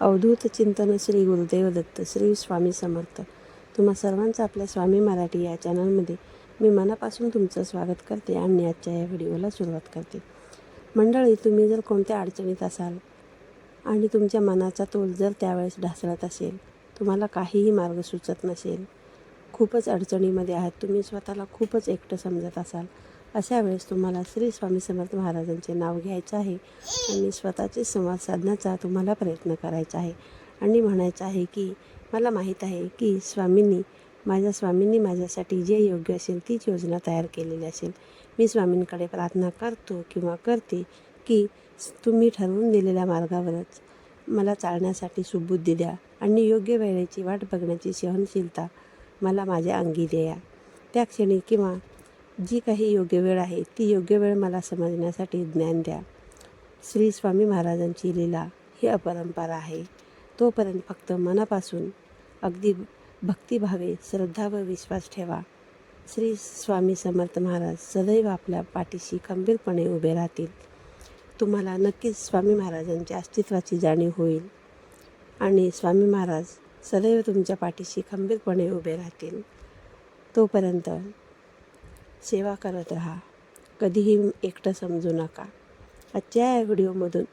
अवधूत चिंतन श्री गुरुदेव दत्त श्री स्वामी समर्थ. तुम्हा सर्वांचं आपल्या स्वामी मराठी या चॅनलमध्ये मी मनापासून तुमचं स्वागत करते आणि आजच्या या व्हिडिओला सुरुवात करते. मंडळी तुम्ही जर कोणत्या अडचणीत असाल आणि तुमच्या मनाचा तोल जर त्यावेळेस ढासळत असेल तुम्हाला काहीही मार्ग सुचत नसेल खूपच अडचणीमध्ये आहात तुम्ही स्वतःला खूपच एकटं समजत असाल अशा वेळेस तुम्हाला श्री स्वामी समर्थ महाराजांचे नाव घ्यायचं आहे. आणि स्वतःचे संवाद साधण्याचा तुम्हाला प्रयत्न करायचा आहे. आणि म्हणायचं आहे की मला माहीत आहे की स्वामींनी माझ्या स्वामींनी माझ्यासाठी जे योग्य असेल तीच योजना तयार केलेली असेल. मी स्वामींकडे प्रार्थना करतो किंवा करते की तुम्ही ठरवून दिलेल्या मार्गावरच मला चालण्यासाठी सुबुद्धी द्या आणि योग्य वेळेची वाट बघण्याची सहनशीलता मला माझ्या अंगी द्या. त्या क्षणी किंवा जी काही योग्य वेळ आहे ती योग्य वेळ मला समजण्यासाठी ज्ञान द्या. श्री स्वामी महाराजांची लीला ही अपरंपरा आहे. तोपर्यंत फक्त मनापासून अगदी भक्तिभावे श्रद्धा व विश्वास ठेवा. श्री स्वामी समर्थ महाराज सदैव आपल्या पाठीशी खंबीरपणे उभे राहतील. तुम्हाला नक्कीच स्वामी महाराजांच्या अस्तित्वाची जाणीव होईल. आणि स्वामी महाराज सदैव तुमच्या पाठीशी खंबीरपणे उभे राहतील. तोपर्यंत सेवा करत राहा. कधीही एकटं समजू नका. आजच्या या व्हिडिओमधून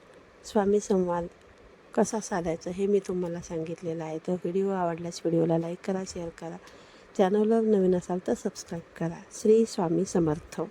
स्वामी संवाद कसा साधायचा हे मी तुम्हाला सांगितलेलं आहे. तर व्हिडिओ आवडल्यास व्हिडिओला लाईक करा शेअर करा. चॅनलवर नवीन असाल तर सबस्क्राईब करा. श्री स्वामी समर्थ.